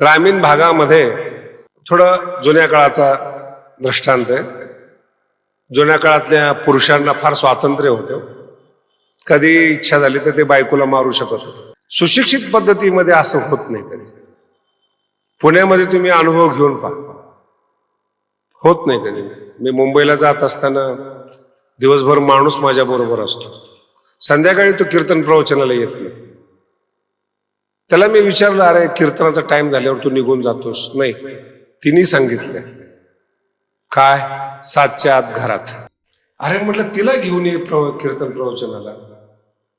ग्रामीण भागामध्ये थोडं जुन्या काळाचा दृष्टांत आहे. जुन्या काळातल्या पुरुषांना फार स्वातंत्र्य होतं हो. कधी इच्छा झाली तर ते बायकोला मारू शकत होते. सुशिक्षित पद्धतीमध्ये असं होत नाही कधी. पुण्यामध्ये तुम्ही अनुभव घेऊन पहा. होत नाही कधी. मी मुंबईला जात असताना दिवसभर माणूस माझ्या बरोबर असतो. संध्याकाळी तो कीर्तन प्रवचनाला येत नाही. त्याला मी विचारलं अरे कीर्तनाचा टाइम झाल्यावर तू निघून जातोस. नाही. तिने सांगितलं काय? सातच्या आत घरात. अरे म्हटलं तिला घेऊन ये प्रव कीर्तन प्रवचनाला.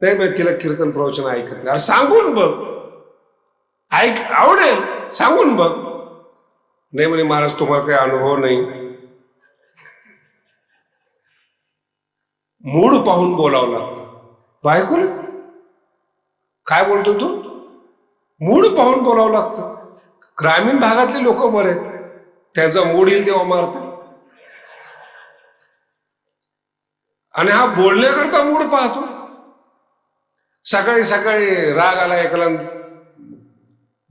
नाही नाही तिला कीर्तन प्रवचन ऐकत नाही. अरे सांगून बघ. ऐक आवडेल. सांगून बघ. नाही म्हणे महाराज तुम्हाला काही अनुभव नाही. मूड पाहून बोलावला बायको बायकोला काय बोलतो तू? मूड पाहून बोलावं लागतं. ग्रामीण भागातले लोक बरे आहेत. त्यांचा मूड येईल तेव्हा मारतात आणि हा बोलण्याकरता मूड पाहतो. सकाळी सकाळी राग आला एकाला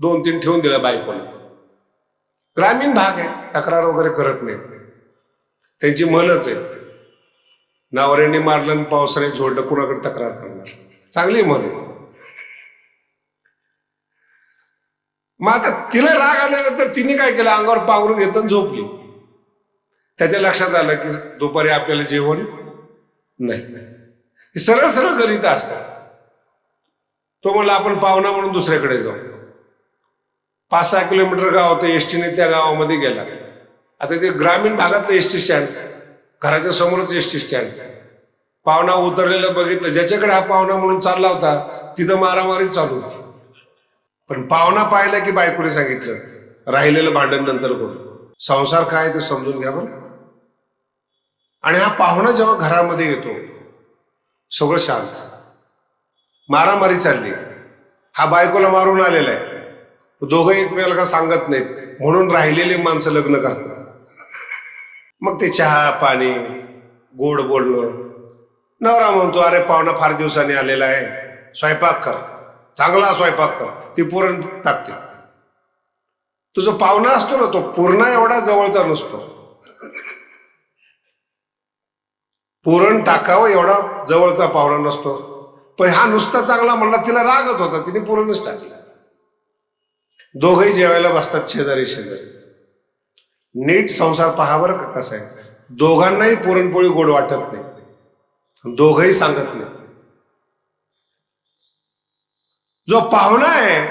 दोन तीन ठेवून दिला बायकोला ग्रामीण भाग आहे. तक्रार वगैरे करत नाही त्यांची मनच आहे. नावऱ्यांनी मारलं आणि पावसाने झोडलं कुणाकडे तक्रार करणार? चांगली मन आहे. मग आता तिला राग आल्यानंतर तिने काय केलं? अंगावर पांघरून घेतलं झोपली. त्याच्या लक्षात आलं की दुपारी आपल्याला जेवण नाही. सरळ सरळ करीत असतात. तो म्हणला आपण पाहुणा म्हणून दुसऱ्याकडे जाऊ. पाच सहा किलोमीटर गाव होतं एसटीने त्या गावामध्ये गेला. आता ते ग्रामीण भागातलं एस टी स्टँड घराच्या समोरच एस टी स्टँड. पाहुणा उतरलेलं बघितलं. ज्याच्याकडे हा पाहुणा म्हणून चालला होता तिथं मारामारी चालू होती. पण पाहुणा पाहिला की बायकोने सांगितलं राहिलेलं भांडण नंतर बोल. संसार काय ते समजून घ्या बरं. आणि हा पाहुणा जेव्हा घरामध्ये येतो सगळं शांत. मारामारी चालली. हा बायकोला मारून आलेला आहे. दोघं एकमेकाला का सांगत नाहीत. म्हणून राहिलेले माणसं लग्न करतात. मग ते चहा पाणी गोड बोलणं. नवरा म्हणतो अरे पाहुणा फार दिवसांनी आलेला आहे. स्वयंपाक कर. चांगला स्वयंपाक कर. ती पुरण टाकते. तुझं पाहुणा असतो ना तो पूर्ण एवढा जवळचा नसतो. पुरण टाकावं एवढा जवळचा पाहुणा नसतो. पण हा नुसता चांगला म्हणला तिला रागच होता तिने पुरणच टाकला. दोघही जेवायला बसतात शेजारी शेजारी. नीट संसार पहावर का कसा आहे. दोघांनाही पुरणपोळी गोड वाटत नाही. दोघही सांगत नाही जो पाहुणा आहे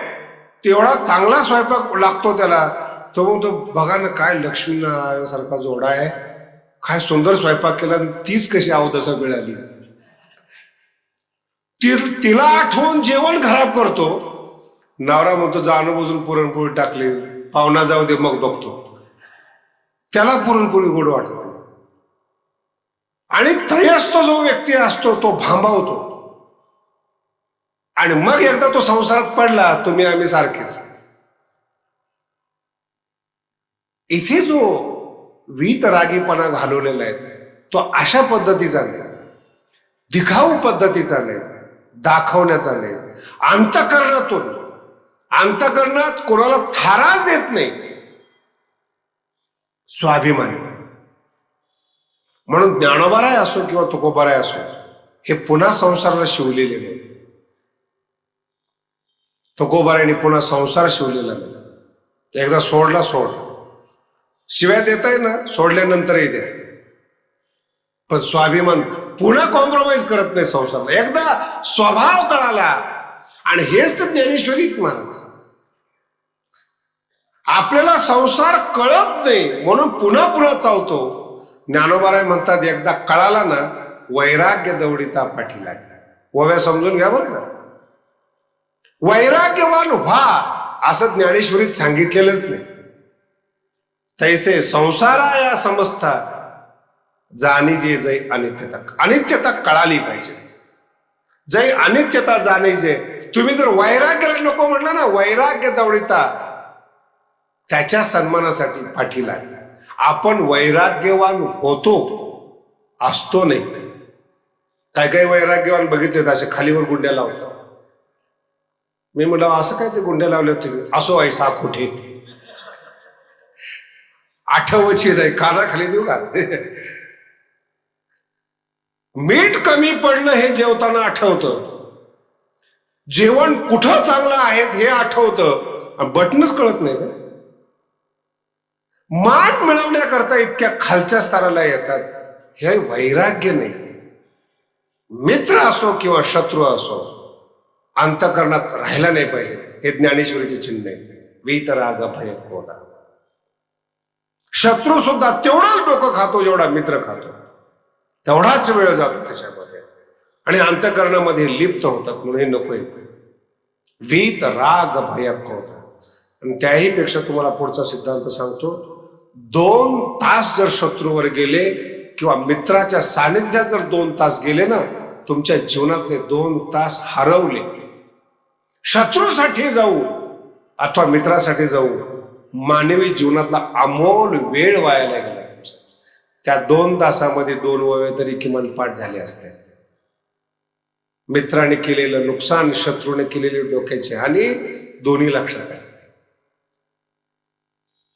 तेवढा चांगला स्वयंपाक लागतो त्याला. तो मग तो बघा ना काय लक्ष्मीनारायणासारखा जोडा आहे. काय सुंदर स्वयंपाक केला आणि तीच कशी अवदसा मिळाली. ती तिला आठवून जेवण खराब करतो. नवरा म्हणतो जाणं बुजून पुरणपोळी टाकली. पाहुणा जाऊ दे मग बघतो. त्याला पुरणपोळी गोड वाटत नाही. आणि त्रयस्थ जो व्यक्ती असतो तो भांबावतो. आणि मग एकदा तो संसारात पडला तुम्ही आम्ही सारखेच. इथे जो वीत रागीपणा घालवलेला आहे तो अशा पद्धतीचा नाही दिखाऊ पद्धतीचा नाही दाखवण्याचा नाही अंतकरणातून अंतकरणात कोणाला थाराच देत नाही. स्वाभिमानी. म्हणून ज्ञानोबाराय असो किंवा तुकोबाराय असो हे पुन्हा संसाराला शिवलेले नाही. तुकोबारायने पुन्हा संसार शिवलेला नाही. एकदा सोडला सोड शिवाय देताय ना सोडल्यानंतरही द्या. पण स्वाभिमान पुन्हा कॉम्प्रोमाइज करत नाही संसारला. एकदा स्वभाव कळाला आणि हेच तर ज्ञानेश्वरी महाराज आपल्याला संसार कळत नाही म्हणून पुन्हा पुन्हा चावतो. ज्ञानोबाराय म्हणतात एकदा कळाला ना वैराग्य दौडीता पाठी लागला ओव्या समजून घ्या बरं ना वैराग्यवान व्हा असं ज्ञानेश्वरीत सांगितलेलंच नाही. तैसे संसारा या समजता जाणी जे जय अनित्यता. अनित्यता कळाली पाहिजे. जय अनित्यता जाणीचे तुम्ही जर वैराग्याला नको म्हणलं ना वैराग्य दौडिता त्याच्या सन्मानासाठी पाठीला आपण वैराग्यवान होतो असतो नाही. काय काही वैराग्यवान बघितलेत? असे खालीवर गुंड्या लावतात. मी म्हटलं असं काय ते गुंड्या लावल्या तुम्ही? असो ऐसा कुठे? आठवची नाही कानाखाली देऊ का? मीठ कमी पडलं हे जेवताना आठवतं. जेवण कुठं चांगलं आहे हे आठवतं. बटनच कळत नाही का? मान मिळवण्याकरता इतक्या खालच्या स्तराला येतात. हे वैराग्य नाही. मित्र असो किंवा शत्रू असो अंतकरणात राहायला नाही पाहिजे. हे ज्ञानेश्वरीचे चिन्ह आहे. वीतराग भय क्रोध. शत्रू सुद्धा तेवढाच डोकं खातो जेवढा मित्र खातो. तेवढाच वेळ जातो त्याच्यामध्ये. आणि अंतकरणामध्ये लिप्त होतात म्हणून हे नकोय वीत राग भय क्रोध. आणि त्याही पेक्षा तुम्हाला पुढचा सिद्धांत सांगतो दोन तास जर शत्रूवर गेले किंवा मित्राच्या सानिध्यात जर दोन तास गेले ना तुमच्या जीवनातले दोन तास हरवले शत्रूसाठी जाऊ अथवा मित्रासाठी जाऊ मानवी जीवनातला अमोल वेळ वायाला गेला तुमचा त्या दोन तासामध्ये दोन ववे तरी किमान पाठ झाले असते. मित्राने केलेलं नुकसान शत्रूने केलेली डोक्याची हानी दोन्ही लक्षात आहे.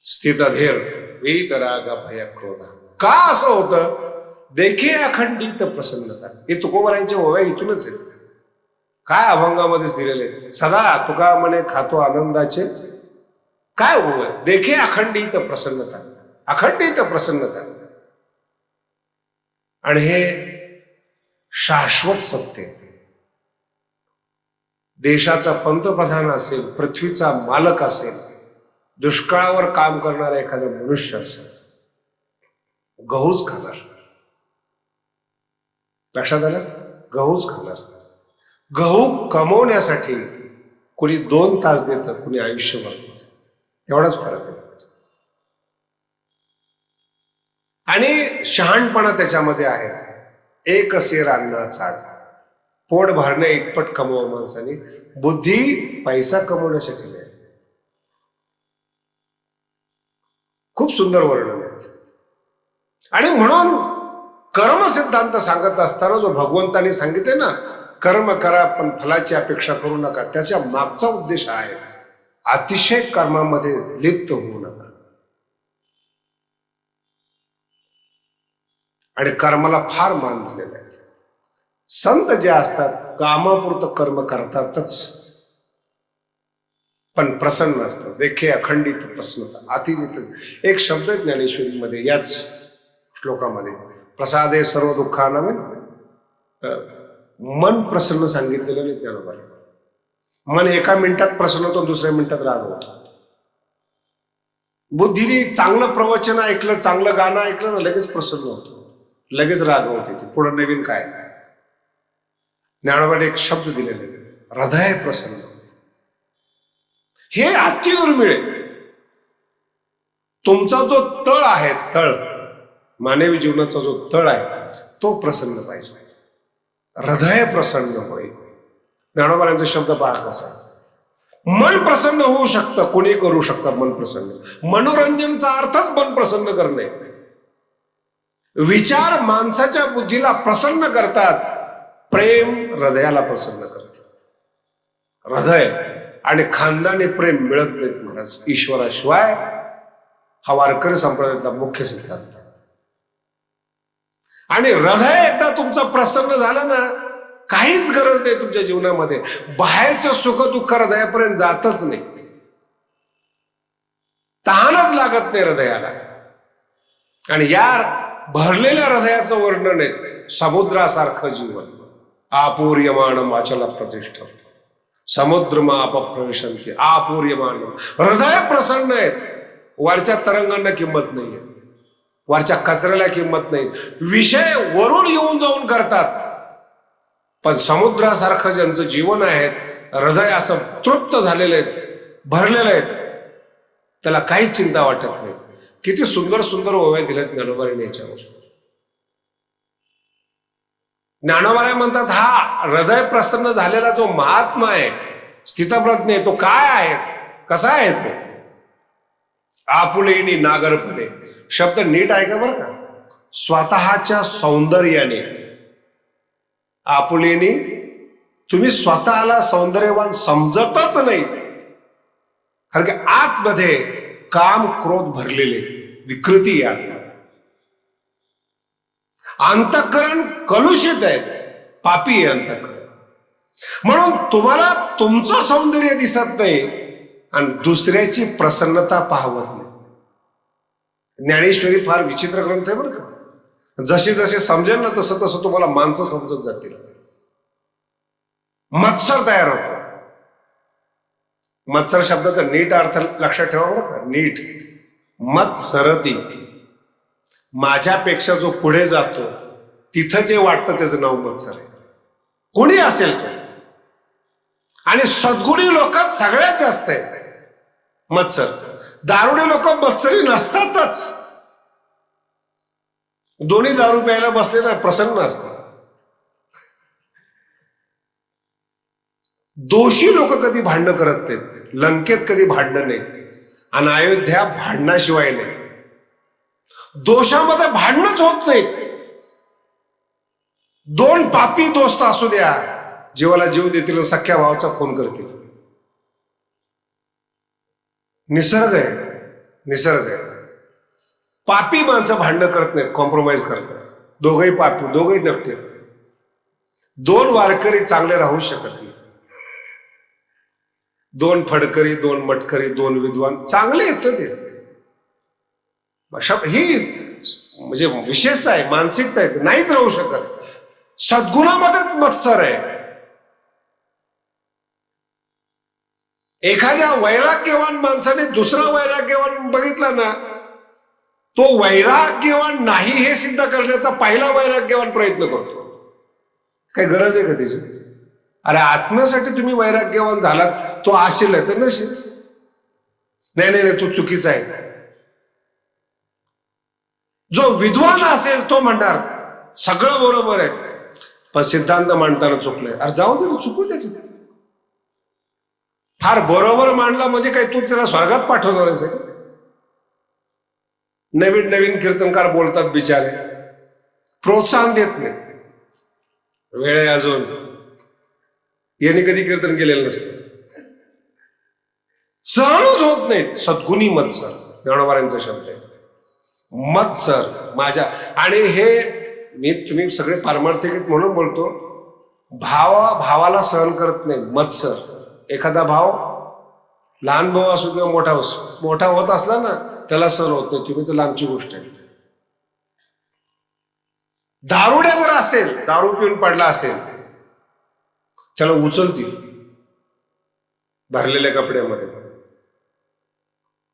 स्थित धीर वेद राग भय क्रोध. का असं होतं? देखील अखंडित प्रसन्नता. हे तुकोबरांच्या ओव्या इथूनच आहेत काय अभंगामध्येच दिलेले आहेत? सदा तुका म्हणे खातो आनंदाचे. काय ओव देखे अखंडित प्रसन्नता. अखंडित प्रसन्नता. आणि हे शाश्वत सत्य. देशाचा पंतप्रधान असेल पृथ्वीचा मालक असेल दुष्काळावर काम करणारा एखादा मनुष्य असेल गहूच खाणार. लक्षात आलं? गहूच खाणार. गहू कमवण्यासाठी कुणी दोन तास देतं कुणी आयुष्यभर देतं. एवढाच फरक आहे. आणि शहाणपणा त्याच्यामध्ये आहे. एक सेर अन्नाचा पोट भरणे इतपट कमवा माणसाने. बुद्धी पैसा कमवण्यासाठी नाही. खूप सुंदर वर्णन आहे. आणि म्हणून कर्म सिद्धांत सांगत असताना जो भगवंतानी सांगितले ना कर्म करा पण फलाची अपेक्षा करू नका. त्याच्या मागचा उद्देश आहे अतिशय कर्मामध्ये लिप्त होऊ नका. आणि कर्माला फार मान दिलेला आहे. संत जे असतात कामापुरतं कर्म करतातच. पण प्रसन्न असतात देखे अखंडित प्रसन्नता अतिजित एक शब्द ज्ञानेश्वरीमध्ये याच श्लोकामध्ये प्रसादे सर्व दुःखाना मन प्रसन्न सांगितलेलं नाही त्याबरोबर मन एका मिनिटात प्रसन्न होतो दुसऱ्या मिनिटात राग होतो. बुद्धीने चांगलं प्रवचन ऐकलं चांगलं गाणं ऐकलं ना लगेच प्रसन्न होतो. लगेच राग होते ते. पुढं नवीन काय? ज्ञानोबाने एक शब्द दिलेले हृदय प्रसन्न. हे अति दुर्मिळ आहे. तुमचा जो तळ आहे तळ मानवी जीवनाचा जो तळ आहे तो प्रसन्न पाहिजे. हृदय प्रसन्न होईल ज्ञानोबारांचा शब्द पहा कसा मन प्रसन्न होऊ शकतं कोणी करू शकतं मन प्रसन्न. मनोरंजनचा अर्थच मन प्रसन्न करणे. विचार माणसाच्या बुद्धीला प्रसन्न करतात प्रेम हृदयाला प्रसन्न करतात. हृदय आणि खानदानी प्रेम मिळत नाहीत महाराज. ईश्वराशिवाय हा वारकरी संप्रदायाचा मुख्य सिद्धांत आणि हृदय एकदा तुमचं प्रसन्न झालं ना काहीच गरज नाही तुमच्या जीवनामध्ये. बाहेरचं सुख दुःख हृदयापर्यंत जातच नाही. तहानच लागत नाही हृदयाला. आणि या भरलेल्या हृदयाचं वर्णन आहे समुद्रासारखं जीवन. आपूर्यमान वाचला प्रतिष्ठ. समुद्र माप आपूर्यमान हृदय प्रसन्न आहेत वरच्या तरंगांना किंमत नाहीये. वरच्या कचऱ्याला किंमत नाही. विषय वरून येऊन जाऊन करतात. पण समुद्रासारखं ज्यांचं जीवन आहे हृदय असं तृप्त झालेलं आहे भरलेलं आहे त्याला काहीच चिंता वाटत नाही. किती सुंदर सुंदर ओव्या दिल्यात ज्ञानोबारीने याच्यावर. ज्ञानोबाऱ्या म्हणतात हा हृदय प्रसन्न झालेला जो महात्मा आहे स्थितप्रज्ञ आहे तो काय आहे? कसा आहे तो? आपुलेनी नागरपणे शब्द नीट आहे का बरं का? स्वतःच्या सौंदर्याने. आपुलेने तुम्ही स्वतःला सौंदर्यवान समजतच नाही. कारण की आतमध्ये काम क्रोध भरलेले विकृती यात आतमध्ये. कलुषित आहे पापी आहे अंतकरण. म्हणून तुम्हाला तुमचं सौंदर्य दिसत नाही आणि दुसऱ्याची प्रसन्नता पाहवत नाही ज्ञानेश्वरी फार विचित्र ग्रंथ आहे बरं का. जसे जसे समजेल ना तसं तसं तुम्हाला माणसं समजत जातील. मत्सर तयार होतो. मत्सर शब्दाचा नीट अर्थ लक्षात ठेवा बरं का. नीट. मत्सरती. माझ्यापेक्षा जो पुढे जातो तिथं जे वाटतं त्याचं नाव मत्सर आहे. कोणी असेल का आणि सद्गुणी लोकात सगळ्यात जास्त आहे. मत्सर. दारुडे लोक मत्सरी नसतातच. दोन्ही दारू प्यायला बसलेला प्रसन्न असतात. दोषी लोक कधी भांडणं करत नाहीत. लंकेत कधी भांडणं नाही आणि अयोध्या भांडणाशिवाय नाही. दोषामध्ये भांडणच होत नाही दोन पापी दोस्त असू द्या. जीवाला जीव देतील सख्या भावाचा खून करतील. निसर्ग आहे. निसर्ग आहे. पापी माणसं भांडणं करत नाहीत कॉम्प्रोमाइज करतात. दोघही पापी दोघही नकटे. दोन वारकरी चांगले राहू शकत नाही. दोन फडकरी दोन मटकरी दोन विद्वान चांगले येतं ते. अशा- ही म्हणजे विशेषता आहे मानसिकता आहे. नाहीच राहू शकत. सद्गुणामध्येच मत्सर आहे. एखाद्या वैराग्यवान माणसाने दुसरा वैराग्यवान बघितला ना तो वैराग्यवान नाही हे सिद्ध करण्याचा पहिला वैराग्यवान प्रयत्न करतो. काही गरज आहे का त्याची? अरे आत्म्यासाठी तुम्ही वैराग्यवान झालात तो आशील आहे तर नशील. नाही नाही नाही तू चुकीचा आहे. जो विद्वान असेल तो म्हणणार सगळं बरोबर आहे. पण सिद्धांत मांडताना चुकलंय. अरे जाऊ दे चुकू त्याची फार बरोबर मांडला म्हणजे काय तू त्याला स्वर्गात पाठवणार आहेस नवीन नवीन कीर्तनकार बोलतात बिचारे. प्रोत्साहन देत नाही वेळ आहे अजून. यांनी कधी कीर्तन केलेलं नसतं. सहनच होत नाहीत. सद्गुणी मत्सर ज्ञानोबारांचा शब्द आहे. मत्सर माझ्या. आणि हे मी तुम्ही सगळे पारमार्थिक म्हणून बोलतो. भावा भावाला सहन करत नाही मत्सर. एखादा भाव लहान भाऊ असो किंवा मोठा असो मोठा होत असला ना त्याला सर होत नाही. तुम्ही तर लांबची गोष्ट आहे. दारुड्या जर असेल दारू पिऊन पडला असेल त्याला उचलतील भरलेल्या कपड्यामध्ये.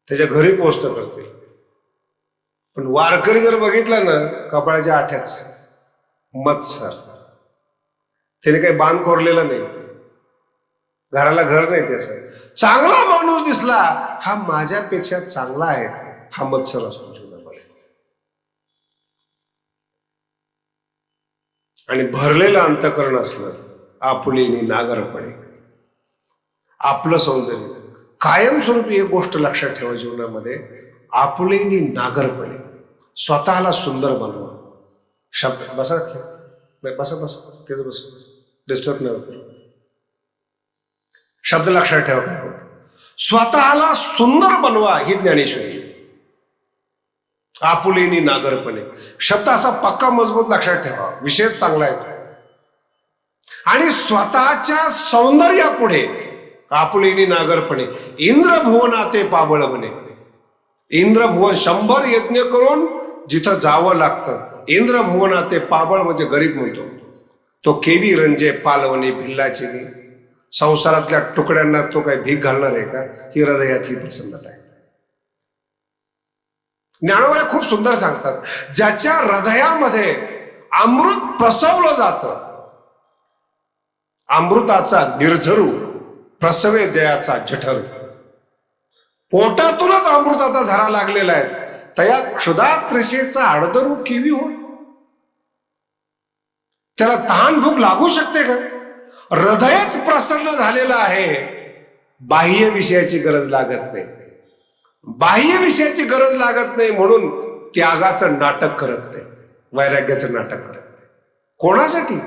त्याच्या घरी पोचत करतील. पण वारकरी जर बघितला ना कपाळाच्या आठ्याच मत्सर त्याने काही बांध कोरलेला नाही. घराला घर नाही त्याचं चांगला माणूस दिसला हा माझ्यापेक्षा चांगला आहे हा मत्सर असतो जीवनामध्ये. आणि भरलेलं अंतकरण असलं आपुलीने नागरपणे. आपलं सौंदर्य. कायमस्वरूपी एक गोष्ट लक्षात ठेवा जीवनामध्ये आपुलीने नागरपणे. स्वतःला सुंदर बनवा. शब्द बसा नाही, बसा बसा. तिथं बस. डिस्टर्ब नाही होत. शब्द लक्षात ठेवा. काय स्वतःला सुंदर बनवा ही ज्ञानेश्वरी. आपुलेनी नागरपणे. शब्द असा पक्का मजबूत लक्षात ठेवा. विशेष चांगला आहे आणि स्वतःच्या सौंदर्यापुढे आपुलेनी नागरपणे. इंद्रभुवनाते पाबळ बने इंद्रभुवन शंभर यज्ञ करून जिथं जावं लागतं इंद्रभुवनाते पाबळ म्हणजे गरीब म्हणतो तो केवी रंजे पालवणे भिल्लाची संसारातल्या तुकड्यांना तो काही भीक घालणार आहे का? ही हृदयातली प्रसन्नता आहे. ज्ञानोबाला खूप सुंदर सांगतात ज्याच्या हृदयामध्ये अमृत प्रसवलं जात अमृताचा निर्झरू प्रसवे जयाचा जठर. पोटातूनच अमृताचा झरा लागलेला आहे. तया क्षुधा त्रिशेचा अडदरू किवी हो त्याला तहान भूक लागू शकते का? हृदयच प्रसन्न झालेलं आहे. बाह्य विषयाची गरज लागत नाही. बाह्य विषयाची गरज लागत नाही म्हणून त्यागाचं नाटक करत नाही. वैराग्याचं नाटक करत नाही. कोणासाठी?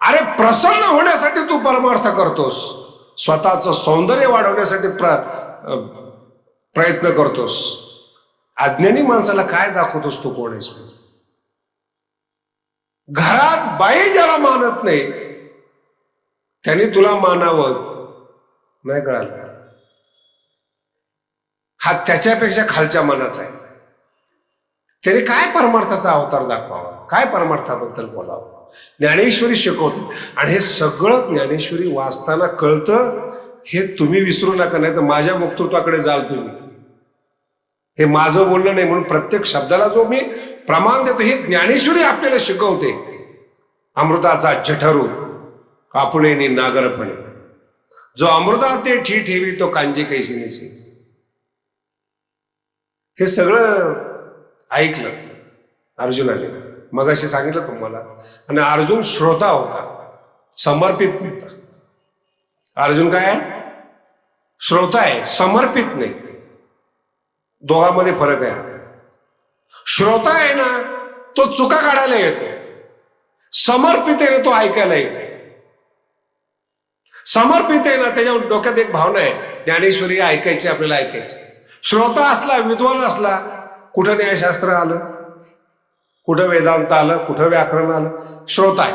अरे प्रसन्न होण्यासाठी तू परमार्थ करतोस. स्वतःचं सौंदर्य वाढवण्यासाठी प्र प्रयत्न करतोस. अज्ञानी माणसाला काय दाखवतोस तू कोण आहेस घरात बाई ज्याला मानत नाही त्याने तुला मानावं. नाही कळालं. हा त्याच्यापेक्षा खालच्या मनाचा आहे. त्याने काय परमार्थाचा अवतार दाखवावा? काय परमार्थाबद्दल बोलावं? ज्ञानेश्वरी शिकवते. आणि हे सगळं ज्ञानेश्वरी वाचताना कळतं हे तुम्ही विसरू नका नाही तर माझ्या वक्तृत्वाकडे जाल तुम्ही. हे माझं बोलणं नाही म्हणून प्रत्येक शब्दाला जो मी प्रमाण देतो हे ज्ञानेश्वरी आपल्याला शिकवते. अमृताचा जठरू कापुलेनी नागरपणे. जो अमृता ते ठी ठेवी तो कांजी कैसी नसे हे सगळं ऐकलं. अर्जुनाने मग असे सांगितलं तुम्हाला. आणि अर्जुन श्रोता होता. समर्पित होता अर्जुन काय आहे? श्रोता आहे समर्पित नाही. दोघांमध्ये फरक आहे. श्रोता आहे ना तो चुका काढायला येतो समर्पित आहे तो ऐकायला येतो समर्पित आहे ना त्याच्या डोक्यात एक भावना आहे. ज्ञानेश्वरी ऐकायची आपल्याला ऐकायची. श्रोता असला विद्वान असला कुठं न्यायशास्त्र आलं? कुठं वेदांत आलं? कुठं व्याकरण आलं? श्रोता आहे.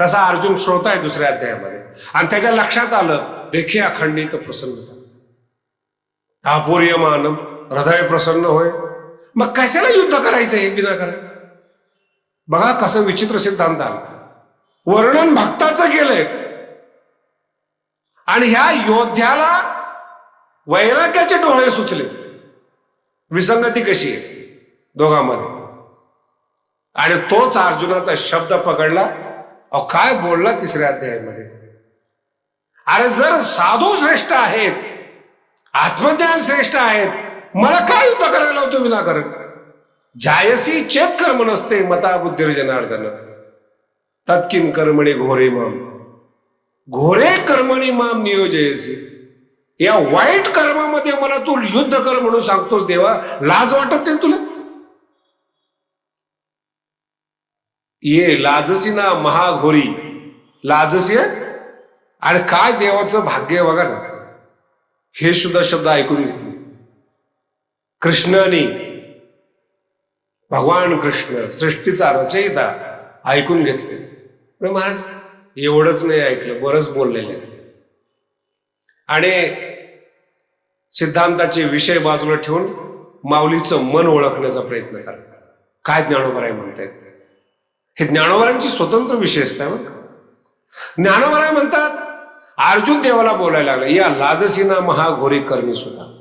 तसा अर्जुन श्रोता आहे दुसऱ्या अध्यायामध्ये. आणि त्याच्या लक्षात आलं देखी अखंडित प्रसन्न. अपूर्यमानम हृदय प्रसन्न होय. मग कशाला युद्ध करायचं हे विनाकारण बघा कसं विचित्र सिद्धांत आलं. वर्णन भक्ताचं केलंय. आणि ह्या योद्ध्याला वैराग्याचे डोळे सुचले. विसंगती कशी आहे? दोघांमध्ये. आणि तोच अर्जुनाचा शब्द पकडला. अहो काय बोलला तिसऱ्या अध्यायामध्ये? अरे जर साधू श्रेष्ठ आहेत आत्मज्ञान श्रेष्ठ आहेत मला काय युद्ध करायला होतो करत जायसी चेत कर्म नसते मता बुद्धिर्जनार्दन. तत्किम कर्मणी घोरे मग घोरे कर्मणी माम नियोजयसी. या वाईट कर्मामध्ये मला तू युद्ध कर म्हणून सांगतोस देवा. लाज वाटत नाही तुला? ये लाजसी ना महाघोरी. लाजसी आणि काय देवाचं भाग्य आहे बघा ना. हे सुद्धा शब्द ऐकून घेतले. कृष्णाने भगवान कृष्ण सृष्टीचा रचयिता ऐकून घेतले. महाराज एवढंच नाही ऐकलं बरंच बोललेलं आहे आणि सिद्धांताचे विषय बाजूला ठेवून माऊलीचं मन ओळखण्याचा प्रयत्न करा. काय ज्ञानोबराय म्हणतायत? हे ज्ञानोबरांची स्वतंत्र विशेषता आहे बघ ज्ञानोबराय म्हणतात अर्जुन देवाला बोलायला लागला या लाजसीना महाघोरी करणी सुद्धा.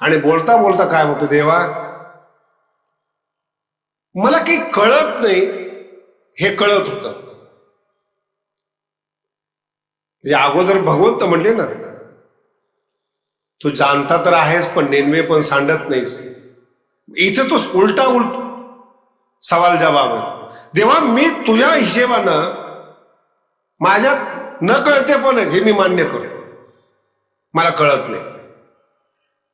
आणि बोलता बोलता काय म्हणतो देवा मला काही कळत नाही. हे कळत होतं. म्हणजे अगोदर भगवंत म्हणले ना तू जाणता तर आहेस पण नेनवे पण सांडत नाहीस. इथे तोच उलटा उलट सवाल जवाब आहे. देवा मी तुझ्या हिशेबानं माझ्यात न कळते पण हे मी मान्य करतो. मला कळत नाही.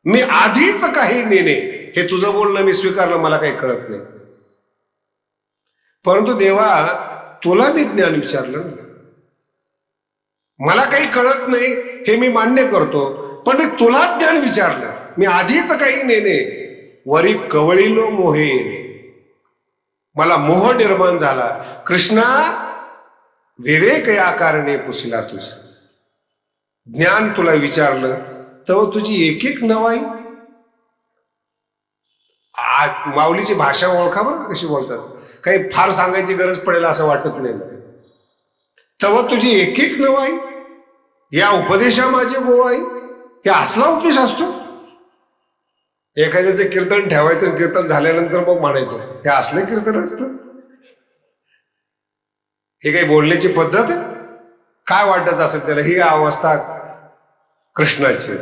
मी आधीच काही नेणे हे तुझं बोलणं मी स्वीकारलं मला काही कळत नाही. परंतु देवा तुला मी ज्ञान विचारलं ना. मला काही कळत नाही हे मी मान्य करतो. पण मी तुला ज्ञान विचारलं. मी आधीच काही नेणे. वरी कवळीलो मोहे. मला मोह निर्माण झाला. कृष्णा विवेक या कारणे पुसला तुझ. ज्ञान तुला विचारलं तर तुझी एक एक नवाई. आ- माऊलीची भाषा ओळखा बरं कशी बोलतात. काही फार सांगायची गरज पडेल असं वाटत नाही तव तेव्हा तुझी एक एक नवाई. या उपदेशा माझे गोवाई हे असला उपदेश असतो. एखाद्याचं कीर्तन ठेवायचं कीर्तन झाल्यानंतर मग म्हणायचं हे असलं कीर्तन असतं. हे काही बोलण्याची पद्धत काय वाटत असेल त्याला? ही अवस्था कृष्णाची.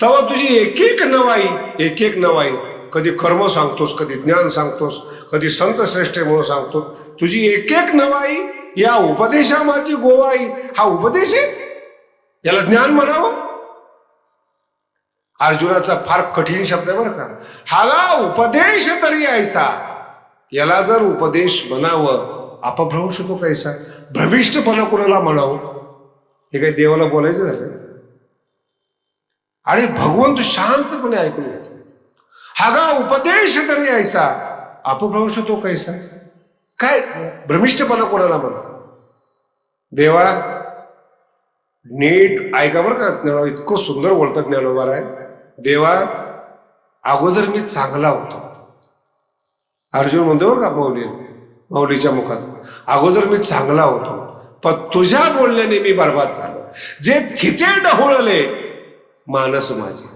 तेव्हा तुझी एक एक नवाई एक एक नवाई. कधी कर्म सांगतोस कधी ज्ञान सांगतोस कधी संत श्रेष्ठ म्हणून सांगतो तुझी एक एक नवाई या उपदेशा माझी गोवाई हा उपदेश आहे? याला ज्ञान म्हणावं? अर्जुनाचा फार कठीण शब्द आहे बरं का. हा उपदेश तरी ऐसा. याला जर उपदेश म्हणावं अपभ्रंश तो कैसा? भ्रमिष्टपणा कुणाला म्हणावं? हे काही देवाला बोलायचं झालं? आणि भगवंत शांतपणे ऐकून घेतो. हागा उपदेश तरी ऐसा. अपभ्रंश तो कैसा? काय? भ्रमिष्ठपणा कोणाला म्हणतात? देवा नीट ऐका बरं का ज्ञानोबा इतकं सुंदर बोलतात ज्ञानोबा आहे देवा अगोदर मी चांगला होतो. अर्जुन म्हणतो बरं का माऊली माऊलीच्या मुखात अगोदर मी चांगला होतो पण तुझ्या बोलण्याने मी बर्बाद झालो. जे तिथे ढवळले मानस माझे.